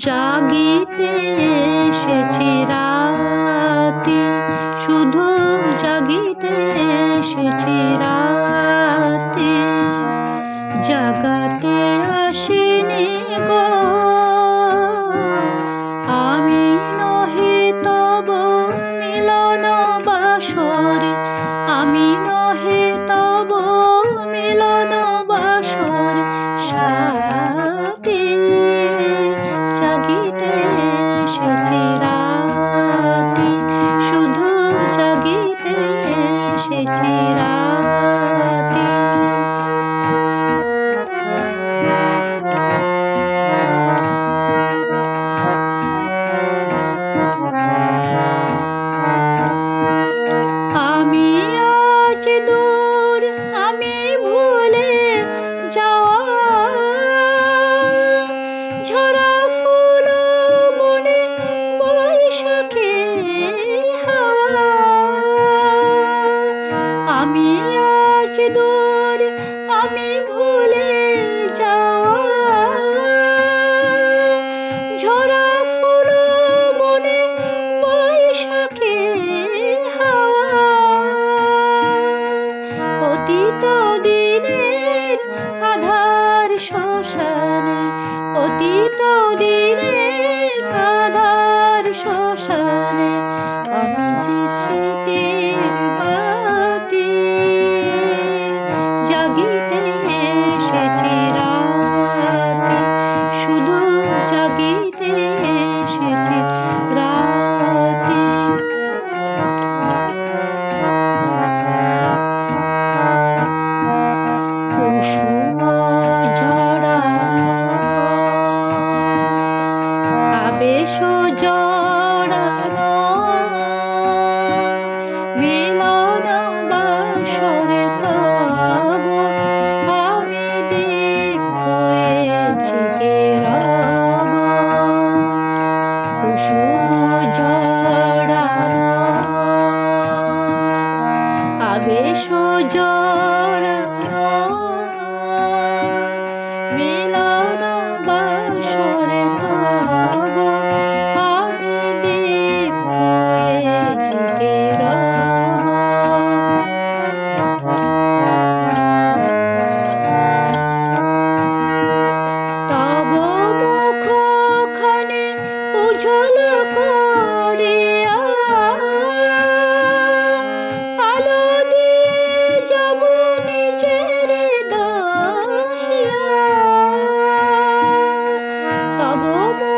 জাগিতে এসেছে রাতি শুধু জাগিতে এসেছে তুমি ভুলে যাও। ঝরা ফুল বনে বৈশাখে হাওয়া। অতীত দিনের আধার শ্মশানে, অতীত দিনের আধার শ্মশান পাবে সুজোর মিলন বাসরে তব আমি দেব যুগে রব। তব মুখ খানে উঝল কর।